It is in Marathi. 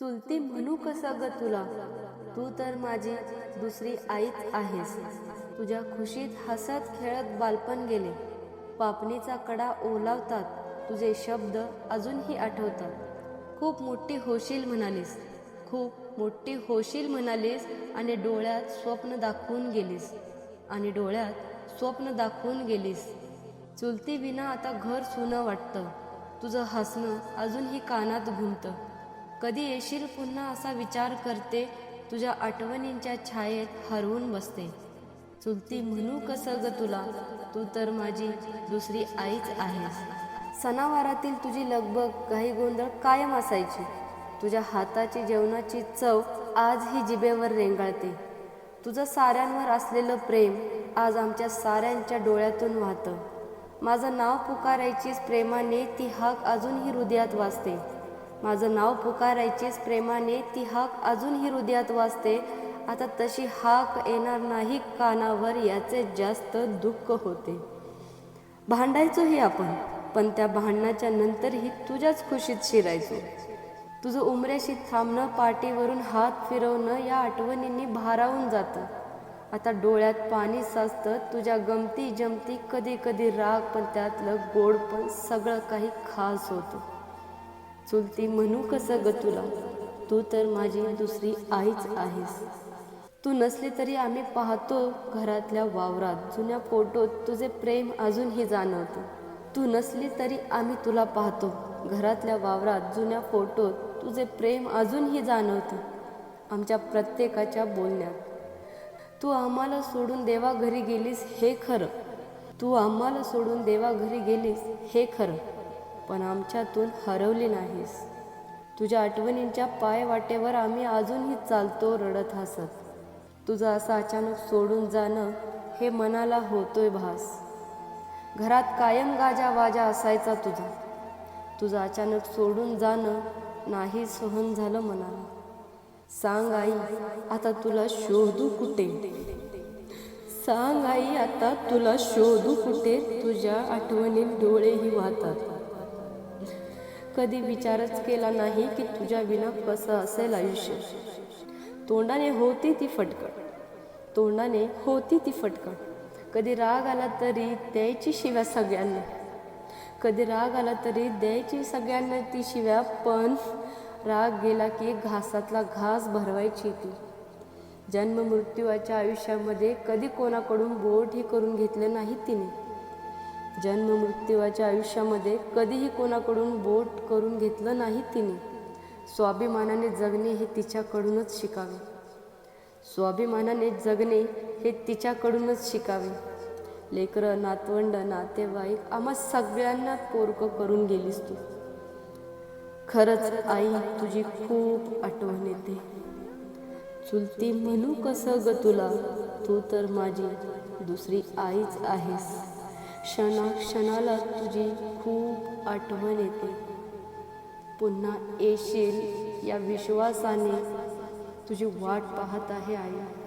चुलती म्हणू कसं ग तुला? तू तर माझी दुसरी आईच आहेस. तुझ्या खुशीत हसत खेळत बालपण गेले. पापणीचा कडा ओलावतात. तुझे शब्द अजूनही आठवतात. खूप मोठी होशील म्हणालीस. खूप मोठी होशील म्हणालीस आणि डोळ्यात स्वप्न दाखवून गेलीस. आणि डोळ्यात स्वप्न दाखवून गेलीस. चुलती विना आता घर सुनं वाटतं. तुझं हसणं अजूनही कानात घुमतं. कधी येशील पुन्हा असा विचार करते तुझ्या आठवणींच्या छायेत हरवून बसते. चुलती म्हणू कसं ग तुला? तू तर माझी दुसरी आईच आहेस. सणावारातील तुझी लगबग काही गोंधळ कायम असायची. तुझ्या हाताची जेवणाची चव आजही जिभेवर रेंगाळते. तुझं साऱ्यांवर असलेलं प्रेम आज आमच्या साऱ्यांच्या डोळ्यातून वाहतं. माझं नाव पुकारायचीच प्रेमाने ती हाक अजूनही हृदयात वाजते. माझं नाव पुकारायचीच प्रेमाने ती हाक अजूनही हृदयात वाजते. आता तशी हाक येणार नाही कानावर याचे जास्त दुःख होते. भांडायचोही आपण पण त्या भांडणाच्या नंतरही तुझ्याच खुशीत शिरायचो. तुझं उमऱ्याशी थांबणं पाठीवरून हात फिरवणं या आठवणींनी भारावून जातं. आता डोळ्यात पाणी साचतं तुझ्या गमती जमती कधी कधी राग पण त्यातलं गोड पण सगळं काही खास होतं. चुलती म्हणू कसं ग तुला? तू तर माझी दुसरी आईच आहेस. तू नसली तरी आम्ही पाहतो घरातल्या वावरात. जुन्या फोटोत तुझे प्रेम अजूनही जाणवतं. तू नसली तरी आम्ही तुला पाहतो. घरातल्या वावरात जुन्या फोटोत तुझे प्रेम अजूनही जाणवतो. आमच्या प्रत्येकाच्या बोलण्यात. तू आम्हाला सोडून देवा घरी गेलीस हे खरं. तू आम्हाला सोडून देवा घरी गेलीस हे खरं. पण आमच्यातून हरवली नाहीस. तुझ्या आठवणींच्या पाय वाटेवर आम्ही अजूनही चालतो रडत हसत. तुझं असं अचानक सोडून जाणं हे मनाला होतोय भास. घरात कायम गाजा वाजा असायचा तुझा. तुझं अचानक सोडून जाणं नाही सहन झालं मनाला. सांग आई आता तुला शोधू कुठे? सांग आई आता तुला शोधू कुठे? तुझ्या आठवणीत डोळेही वाहतात. कधी विचारच केला नाही की तुझ्या विना कसं असेल आयुष्य? तोंडाने होती ती फटकट तोंडाने होती ती फटकट कधी राग आला तरी द्यायची शिव्या सगळ्यांना. कधी राग आला तरी द्यायची सगळ्यांना ती शिव्या पण राग गेला की घासातला घास भरवायची ती. जन्म मृत्यूच्या आयुष्यामध्ये कधी कोणाकडून बोटही करून घेतले नाही तिने. जन्म मृत्यूच्या आयुष्यामध्ये कधीही कोणाकडून बोट करून घेतलं नाही तिने. स्वाभिमानाने जगणे हे तिच्याकडूनच शिकावे. स्वाभिमानाने जगणे हे तिच्याकडूनच शिकावे. लेकरं नातवंड नातेवाईक आम्हा सगळ्यांना पोरकं करून गेलीस तू. खरंच आई तुझी खूप आठवण येते. चुलती म्हणू कसं ग तुला? तू तर माझी दुसरी आईच आहेस. क्षणा क्षणाला तुझी खूप आठवण येते. पुन्हा येशील या विश्वासाने तुझी वाट पाहत आहे आई.